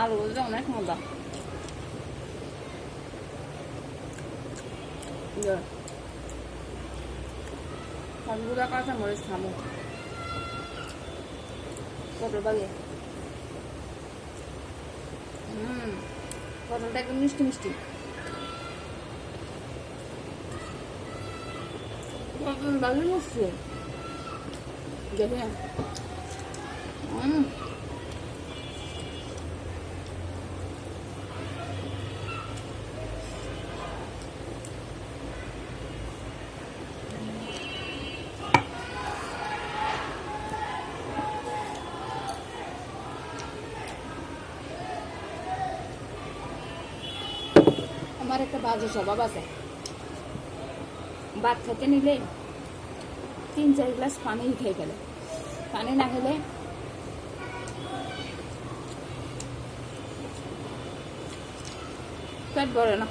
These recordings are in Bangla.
আলু ভাজা অনেক মজা। সবগুলো কাঁচা মরিচ খামো পটল বাগে হুম, পটলটা একদম মিষ্টি মিষ্টি। পটল বাগে মিষ্টি। দেখে। হুম। আমার একটা বাজে স্বভাব আছে। ভাত খেতে নিলে তিন, চার গ্লাস পানি খেয়ে ফেলে। পানি না খেলে পেট ভরে না।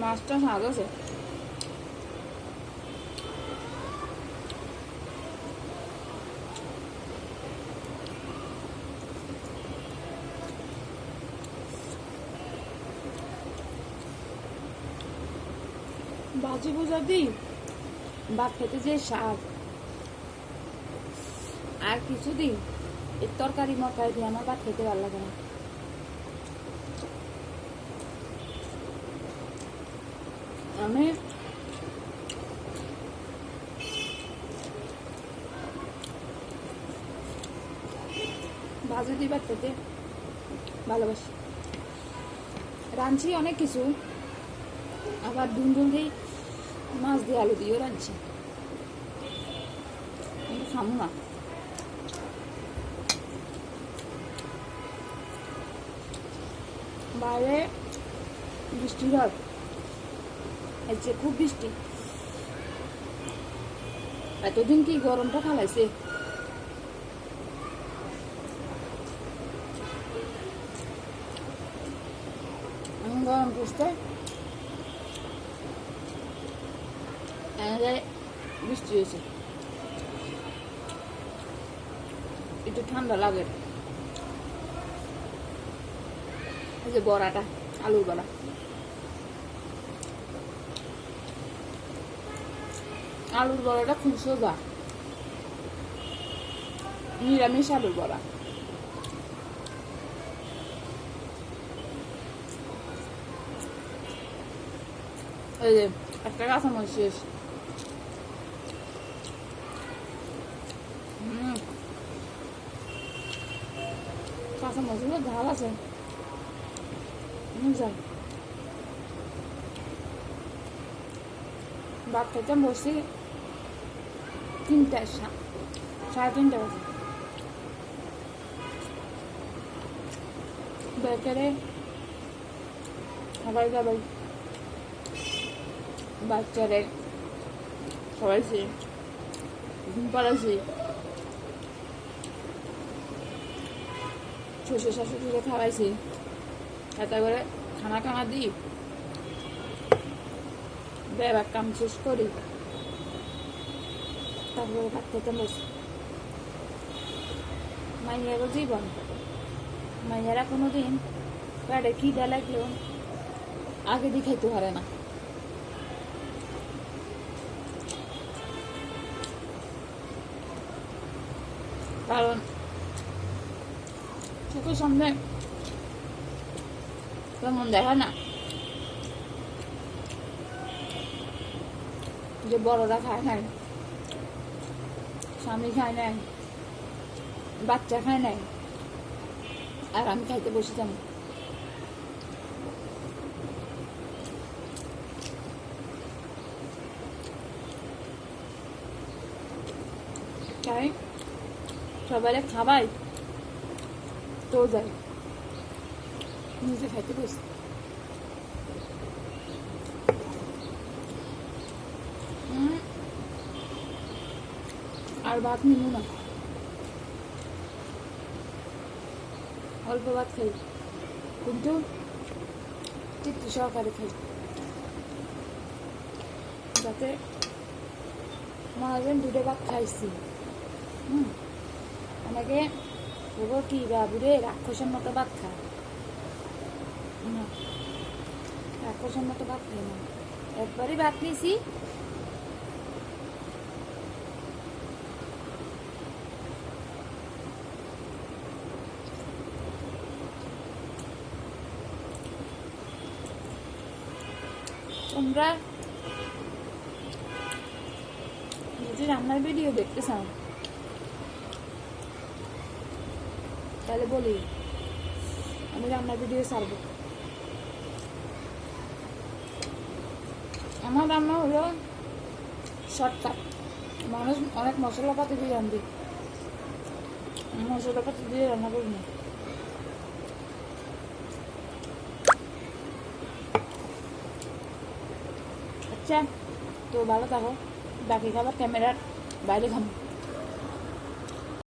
মাছটা স্বাদ আছে। বাজি বোঝা দিই ভাত খেতে যে স্বাদ। আর কিছুদিন এই তরকারি মরকারি দিয়ে আমার ভাত খেতে ভালো লাগে না। আমি ভাজি ভাত খেতে ভালোবাসি। রাঁধছি অনেক কিছু, আবার দুন্দুল দিয়ে মাছ দিয়ে আলু দিয়েও রাঁধছি। খামো না। বাইরে বৃষ্টি হয়। হচ্ছে খুব বৃষ্টি। এতদিন কি গরমটা এখন গরম পড়ছে। বৃষ্টি হয়েছে। একটু ঠান্ডা লাগে। যে বড়াটা, আলুর বড়া। আলুর বড়াটা খুব সোজা। নিরামিষ আলুর বড়া। এই যে একটা কাঁচামরিচ শেষ হুম কাঁচামরিচগুলো ঝাল আছে। ঝাল ভাত খেতে বসি তিনটা সাড়ে তিনটা বাজে। বেকারে সবাই যাবাই বাচ্চারে সবাইছি ঘুম পাড়াইছি শ্বশুর শাশুড়িকে খাওয়াইছি। করে খানা খানা দিই বেবার কাম শেষ করি। তারপরে ভাত খেতে বসি। মাইয়ারও জীবন। মাইয়ারা কোনো দিন পেটে খিদে লাগলেও আগে দিয়ে খাইতে পারে না। কারণ চোখের সামনে তেমন দেখা না যে বড়রা খায় নাই স্বামী খায় নাই বাচ্চা খায় নাই আর আমি খাইতে বসেছিলাম তাই সবাই খাবাই তো যায় নিজে খাইতে হুম। আর ভাত নিব না। অল্প ভাত খাই। কিন্তু তৃপ্তি সহকারে খাই। যাতে মহাজন দুটো ভাত খাইছি। হুম অনেকে ওগো কি বাবুরে রাক্ষসের মতো ভাত খায়? না, রাক্ষসের মতো খাই না। একবারই ভাত নিয়েছি। তোমরা যদি রান্নার ভিডিও দেখতে চাও? তাহলে বলি, আমি রান্নার ভিডিও ছাড়বো। আমার রান্না হলো শর্টকাট। মানুষ অনেক মশলাপাতি দিয়ে রান্ধি মশলাপাতি দিয়ে রান্না করি না। আচ্ছা তো ভালো থাকো। বাকি খাবার ক্যামেরার বাইরে খাব